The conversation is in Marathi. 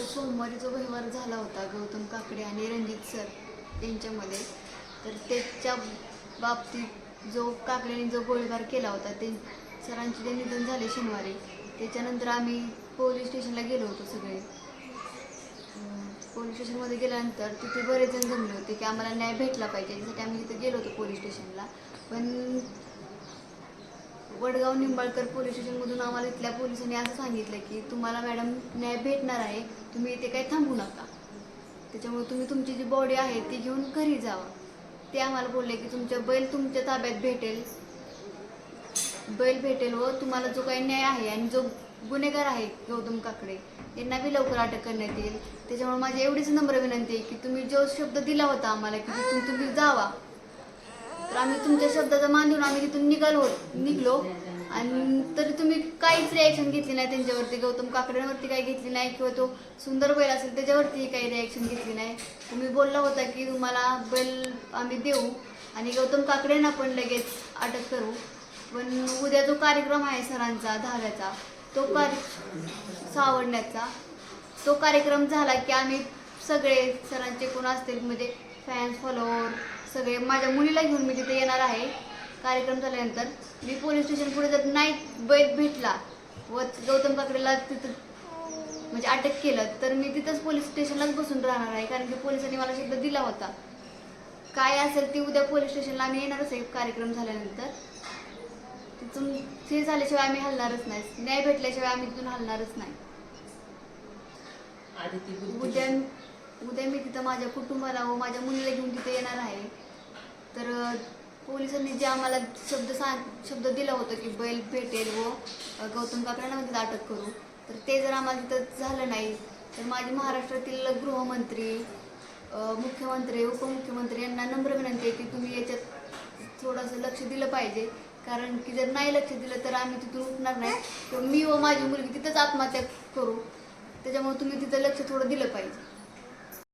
म्हणजे सोमवारी जो व्यवहार झाला होता गौतम काकडे आणि रणजित सर यांच्यामध्ये. तर त्याच्या बाबतीत जो काकड्यांनी जो गोळीबार केला होता ते सरांचे जे निधन झाले शनिवारी त्याच्यानंतर आम्ही पोलीस स्टेशनला गेलो होतो सगळे. पोलीस स्टेशनमध्ये गेल्यानंतर तिथे बरेच जण जमले होते की आम्हाला न्याय भेटला पाहिजे त्यासाठी आम्ही तिथे गेलो होतो पोलीस स्टेशनला. पण वडगाव निंबाळकर पोलीस स्टेशनमधून आम्हाला इथल्या पोलिसांनी असं सांगितलं की तुम्हाला मॅडम न्याय भेटणार आहे तुम्ही इथे काही थांबू नका. त्याच्यामुळे तुम्ही तुमची जी बॉडी आहे ती घेऊन घरी जावा. ते आम्हाला बोलले की तुमच्या बैल तुमच्या ताब्यात भेटेल. बैल भेटेल व तुम्हाला जो काही न्याय आहे आणि जो गुन्हेगार आहे गौतम काकडे यांना बी लवकर अटक करण्यात येईल. त्याच्यामुळे माझी एवढीच नम्र विनंती आहे की तुम्ही जो शब्द दिला होता आम्हाला की तुम्ही जावा. तर आम्ही तुमच्या शब्दाचा मान देऊन आम्ही तिथून निघालो निघलो. आणि तरी तुम्ही काहीच रिॲक्शन घेतली नाही त्यांच्यावरती. गौतम काकड्यांवरती काही घेतली नाही किंवा तो सुंदर बैल असेल त्याच्यावरती काही रिॲक्शन घेतली नाही. तुम्ही बोलला होता की तुम्हाला बैल आम्ही देऊ आणि गौतम काकडेंना पण लगेच अटक करू. पण उद्या जो कार्यक्रम आहे सरांचा दहाव्याचा तो कार्य सावडण्याचा तो कार्यक्रम झाला की आम्ही सगळे सरांचे कोण असतील म्हणजे फॅन्स फॉलोअर सगळे माझ्या मुलीला घेऊन मी तिथे येणार आहे. कार्यक्रम झाल्यानंतर मी पोलीस स्टेशन पुढे जर नाही बैल भेटला व गौतम काकडेला तिथं म्हणजे अटक केलं तर मी तिथंच पोलीस स्टेशनलाच बसून राहणार आहे. कारण की पोलिसांनी मला शब्द दिला होता. काय असेल ते उद्या पोलीस स्टेशनला आम्ही येणारच आहे कार्यक्रम झाल्यानंतर. तिथून हे झाल्याशिवाय आम्ही हलणारच नाही. न्याय भेटल्याशिवाय आम्ही तिथून हलणारच नाही. उद्या उद्या मी तिथं माझ्या कुटुंबाला व माझ्या मुलीला घेऊन तिथे येणार आहे. तर पोलिसांनी जे आम्हाला शब्द सांग शब्द दिला होता की बैल भेटेल व गौतम काकड्यांना तिथं अटक करू. तर ते जर आम्हाला तिथं झालं नाही तर माझी महाराष्ट्रातील गृहमंत्री मुख्यमंत्री उपमुख्यमंत्री यांना नम्र विनंती आहे की तुम्ही याच्यात थोडंसं लक्ष दिलं पाहिजे. कारण की जर नाही लक्ष दिलं तर आम्ही तिथून उठणार नाही. तर मी व माझी मुलगी तिथंच आत्महत्या करू. त्याच्यामुळे तुम्ही तिथं लक्ष थोडं दिलं पाहिजे.